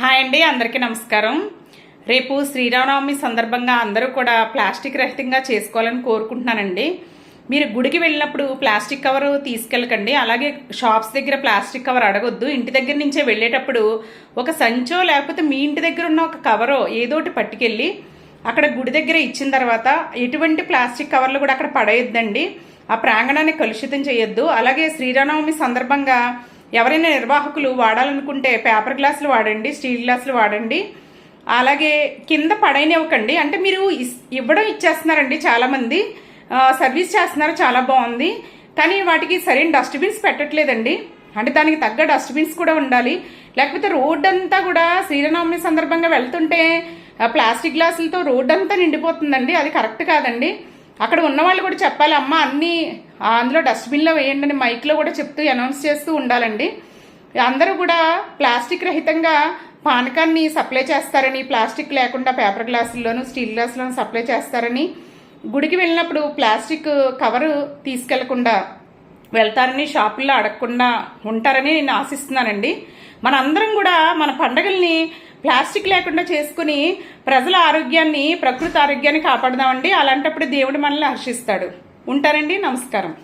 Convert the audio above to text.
Hi అండి అందరికీ నమస్కారం. రేపు శ్రీరామనవమి సందర్భంగా అందరూ కూడా ప్లాస్టిక్ రహితంగా చేసుకోవాలని కోరుకుంటున్నానండి. మీరు గుడికి వెళ్ళినప్పుడు ప్లాస్టిక్ కవర్ తీసుకెళ్ళకండి అలాగే షాప్స్ దగ్గర ప్లాస్టిక్ కవర్ అడగొద్దు. ఇంటి దగ్గర నుంచే వెళ్ళేటప్పుడు ఒక సంచో లేకపోతే మీ ఇంటి దగ్గర ఉన్న ఒక కవరో ఏదోటి పట్టుకెళ్ళి అక్కడ గుడి దగ్గర ఇచ్చిన తర్వాత ఎటువంటి ప్లాస్టిక్ కవర్లు కూడా అక్కడ పడేయొద్దండి. ఆ ప్రాంగణాన్ని కలుషితం చేయొద్దు. అలాగే శ్రీరామనవమి సందర్భంగా ఎవరైనా నిర్వాహకులు వాడాలనుకుంటే పేపర్ గ్లాసులు వాడండి స్టీల్ గ్లాసులు వాడండి. అలాగే కింద పడైనవ్వకండి. అంటే మీరు ఇస్- ఇవ్వడం ఇచ్చేస్తున్నారండి చాలామంది. సర్వీస్ చేస్తున్నారు చాలా బాగుంది. కానీ వాటికి సరైన డస్ట్బిన్స్ పెట్టట్లేదండి. అంటే దానికి తగ్గ డస్ట్బిన్స్ కూడా ఉండాలి. లేకపోతే రోడ్ అంతా కూడా శ్రీరామనవమి సందర్భంగా వెళ్తుంటే ప్లాస్టిక్ గ్లాసులతో రోడ్ అంతా నిండిపోతుందండి. అది కరెక్ట్ కాదండి. అక్కడ ఉన్న వాళ్ళు కూడా చెప్పాలి అమ్మ అన్నీ అందులో డస్ట్బిన్లో వేయండి అని మైక్లో కూడా చెప్తూ అనౌన్స్ చేస్తూ ఉండాలండి. అందరూ కూడా ప్లాస్టిక్ రహితంగా పానకాన్ని సప్లై చేస్తారని ప్లాస్టిక్ లేకుండా పేపర్ గ్లాసుల్లోనూ స్టీల్ గ్లాసుల్లోనూ సప్లై చేస్తారని గుడికి వెళ్ళినప్పుడు ప్లాస్టిక్ కవరు తీసుకెళ్ళకుండా వెళ్తారని షాపుల్లో అడగకుండా ఉంటారని నేను ఆశిస్తున్నానండి. మనందరం కూడా మన పండగల్ని ప్లాస్టిక్ లేకుండా చేసుకుని ప్రజల ఆరోగ్యాన్ని ప్రకృతి ఆరోగ్యాన్ని కాపాడదామండి. అలాంటప్పుడు దేవుడు మనల్ని హర్షిస్తాడు. ఉంటారండి. నమస్కారం.